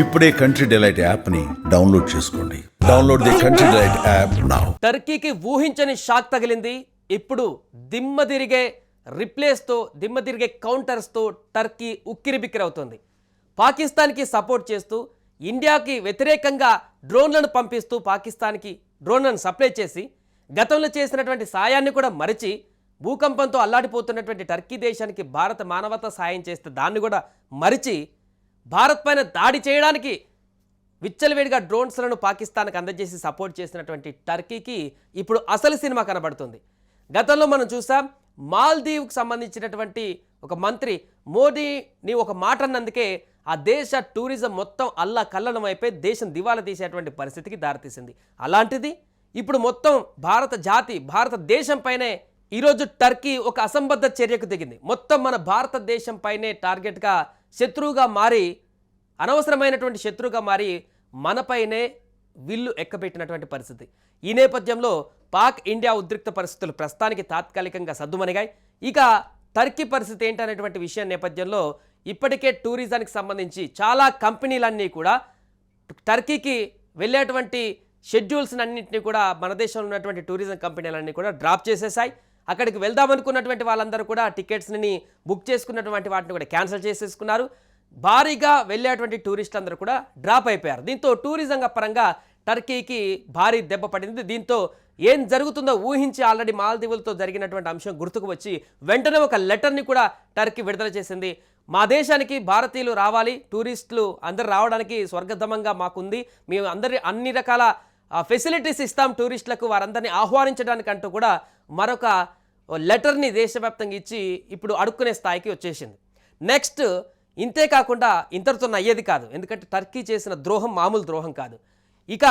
ఇప్పుడే country delight యాప్ని download చేసుకోండి. Download the country delight app now టర్కీకి ఊహించని షాక్ తగిలింది. ఇప్పుడు దిమ్మ తిరిగే రిప్లేస్తో దిమ్మ తిరిగే కౌంటర్స్తో టర్కీ ఉక్కిరి బిక్కిరి అవుతుంది. పాకిస్తాన్కి సపోర్ట్ చేస్తూ ఇండియాకి వ్యతిరేకంగా డ్రోన్లను పంపిస్తూ పాకిస్తాన్కి డ్రోన్లను సప్లై చేసి గతంలో చేసినటువంటి సాయాన్ని కూడా మరిచి భూకంపంతో అల్లాడిపోతున్నటువంటి టర్కీ దేశానికి భారత మానవత సాయం చేస్తే దాన్ని కూడా మరిచి భారత్ పైన దాడి చేయడానికి విచ్చలవేడిగా డ్రోన్స్లను పాకిస్తాన్కి అందజేసి సపోర్ట్ చేసినటువంటి టర్కీకి ఇప్పుడు అసలు సినిమా కనబడుతుంది. గతంలో మనం చూసాం మాల్దీవ్కి సంబంధించినటువంటి ఒక మంత్రి మోదీని ఒక మాట అన్నందుకే ఆ దేశ టూరిజం మొత్తం అల్లా కల్లడం అయిపోయి దేశం దివాలా తీసేటువంటి పరిస్థితికి దారితీసింది. అలాంటిది ఇప్పుడు మొత్తం భారత జాతి భారతదేశం పైనే ఈరోజు టర్కీ ఒక అసంబద్ధ చర్యకు దిగింది. మొత్తం మన భారతదేశం పైనే టార్గెట్గా శత్రువుగా మారి అనవసరమైనటువంటి శత్రువుగా మారి మనపైనే విల్లు ఎక్కబెట్టినటువంటి పరిస్థితి. ఈ నేపథ్యంలో పాక్ ఇండియా ఉద్రిక్త పరిస్థితులు ప్రస్తుతానికి తాత్కాలికంగా సద్దుమణిగాయి. ఇక టర్కీ పరిస్థితి ఏంటనేటువంటి విషయం నేపథ్యంలో ఇప్పటికే టూరిజానికి సంబంధించి చాలా కంపెనీలన్నీ కూడా టర్కీకి వెళ్ళేటువంటి షెడ్యూల్స్ అన్నింటినీ కూడా మన దేశంలో ఉన్నటువంటి టూరిజం కంపెనీలన్నీ కూడా డ్రాప్ చేసేసాయి అక్కడికి వెళ్దామనుకున్నటువంటి వాళ్ళందరూ కూడా టికెట్స్ని బుక్ చేసుకున్నటువంటి వాటిని కూడా క్యాన్సిల్ చేసేసుకున్నారు. భారీగా వెళ్ళేటువంటి టూరిస్టులు అందరూ కూడా డ్రాప్ అయిపోయారు. దీంతో టూరిజం పరంగా టర్కీకి భారీ దెబ్బ పడింది. దీంతో ఏం జరుగుతుందో ఊహించి ఆల్రెడీ మాల్దీవులతో జరిగినటువంటి అంశం గుర్తుకు వచ్చి వెంటనే ఒక లెటర్ని కూడా టర్కీ విడుదల చేసింది. మా దేశానికి భారతీయులు రావాలి టూరిస్టులు అందరు రావడానికి స్వర్గధమంగా మాకుంది. మేము అందరి అన్ని రకాల ఫెసిలిటీస్ ఇస్తాం టూరిస్టులకు వారందరినీ ఆహ్వానించడానికంటూ కూడా మరొక లెటర్ని దేశవ్యాప్తంగా ఇచ్చి ఇప్పుడు అడుక్కునే స్థాయికి వచ్చేసింది. నెక్స్ట్ ఇంతే కాకుండా ఇంతటితో అయ్యేది కాదు. ఎందుకంటే టర్కీ చేసిన ద్రోహం మామూలు ద్రోహం కాదు. ఇక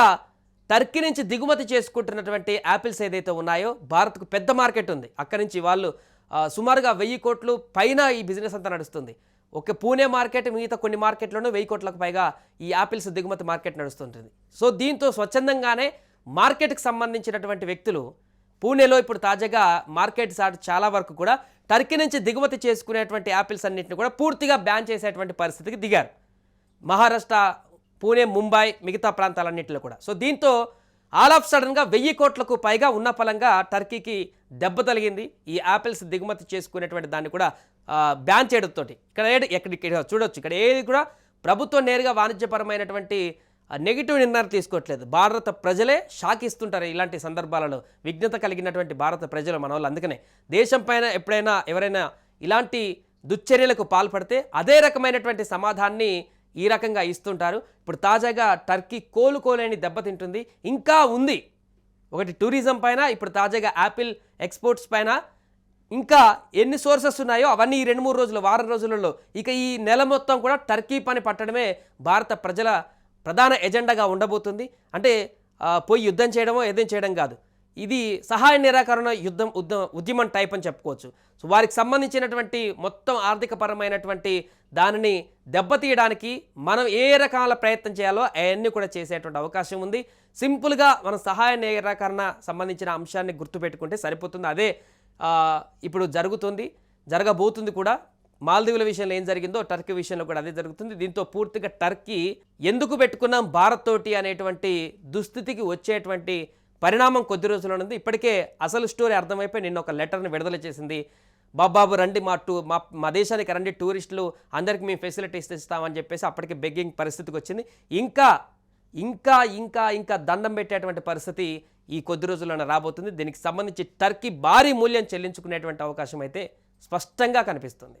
టర్కీ నుంచి దిగుమతి చేసుకుంటున్నటువంటి యాపిల్స్ ఏదైతే ఉన్నాయో భారత్కు పెద్ద మార్కెట్ ఉంది. అక్కడి నుంచి వాళ్ళు సుమారుగా వెయ్యి కోట్లు పైన ఈ బిజినెస్ అంతా నడుస్తుంది. ఒక పూణే మార్కెట్ మిగతా కొన్ని మార్కెట్లోనూ వెయ్యి కోట్లకు పైగా ఈ యాపిల్స్ దిగుమతి మార్కెట్ నడుస్తుంటుంది. సో దీంతో స్వచ్ఛందంగానే మార్కెట్కి సంబంధించినటువంటి వ్యక్తులు పూణేలో ఇప్పుడు తాజాగా మార్కెట్ సాట్ చాలా వరకు కూడా టర్కీ నుంచి దిగుమతి చేసుకునేటువంటి యాపిల్స్ అన్నింటిని కూడా పూర్తిగా బ్యాన్ చేసేటువంటి పరిస్థితికి దిగారు. మహారాష్ట్ర పూణే ముంబై మిగతా ప్రాంతాలన్నింటిలో కూడా. సో దీంతో ఆల్ ఆఫ్ సడన్గా వెయ్యి కోట్లకు పైగా ఉన్న ఫలంగా టర్కీకి దెబ్బ తగిలింది. ఈ యాపిల్స్ దిగుమతి చేసుకునేటువంటి దాన్ని కూడా బ్యాన్ చేయడంతో ఇక్కడ ఏది ఇక్కడ చూడొచ్చు. ఇక్కడ ఏది కూడా ప్రభుత్వం నేరుగా వాణిజ్యపరమైనటువంటి నెగిటివ్ నిర్ణయాలు తీసుకోవట్లేదు. భారత ప్రజలే షాక్ ఇస్తుంటారు ఇలాంటి సందర్భాలలో. విఘ్నత కలిగినటువంటి భారత ప్రజలు మన వాళ్ళు. అందుకనే దేశం పైన ఎప్పుడైనా ఎవరైనా ఇలాంటి దుశ్చర్యలకు పాల్పడితే అదే రకమైనటువంటి సమాధాన్ని ఈ రకంగా ఇస్తుంటారు. ఇప్పుడు తాజాగా టర్కీ కోలుకోలేని దెబ్బతింటుంది ఇంకా ఉంది. ఒకటి టూరిజం పైన ఇప్పుడు తాజాగా యాపిల్ ఎక్స్పోర్ట్స్ పైన ఇంకా ఎన్ని సోర్సెస్ ఉన్నాయో అవన్నీ ఈ రెండు మూడు రోజులు వారం రోజులలో ఇక ఈ నెల మొత్తం కూడా టర్కీ పని పట్టడమే భారత ప్రజల ప్రధాన ఎజెండాగా ఉండబోతుంది. అంటే పోయి యుద్ధం చేయడమో ఏదేం చేయడం కాదు. ఇది సహాయ నిరాకరణ యుద్ధం ఉద్యమ ఉద్యమం టైప్ అని చెప్పుకోవచ్చు. సో వారికి సంబంధించినటువంటి మొత్తం ఆర్థికపరమైనటువంటి దానిని దెబ్బతీయడానికి మనం ఏ రకాల ప్రయత్నం చేయాలో అవన్నీ కూడా చేసేటువంటి అవకాశం ఉంది. సింపుల్గా మన సహాయ నిరాకరణ సంబంధించిన అంశాన్ని గుర్తుపెట్టుకుంటే సరిపోతుంది. అదే ఇప్పుడు జరుగుతుంది జరగబోతుంది కూడా. మాల్దీవుల విషయంలో ఏం జరిగిందో టర్కీ విషయంలో కూడా అదే జరుగుతుంది. దీంతో పూర్తిగా టర్కీ ఎందుకు పెట్టుకున్నాం భారత్ తోటి అనేటువంటి దుస్థితికి వచ్చేటువంటి పరిణామం కొద్ది రోజుల్లో ఉంది. ఇప్పటికే అసలు స్టోరీ అర్థమైపోయి నిన్న ఒక లెటర్ని విడుదల చేసింది. బాబాబు రండి మా టూ మా మా దేశానికి రండి టూరిస్టులు అందరికీ మేము ఫెసిలిటీస్ ఇస్తామని చెప్పేసి అప్పటికి బెగ్గింగ్ పరిస్థితికి వచ్చింది. ఇంకా ఇంకా ఇంకా ఇంకా దండం పెట్టేటువంటి పరిస్థితి ఈ కొద్ది రోజుల్లోనే రాబోతుంది. దీనికి సంబంధించి టర్కీ భారీ మూల్యం చెల్లించుకునేటువంటి అవకాశం అయితే స్పష్టంగా కనిపిస్తుంది.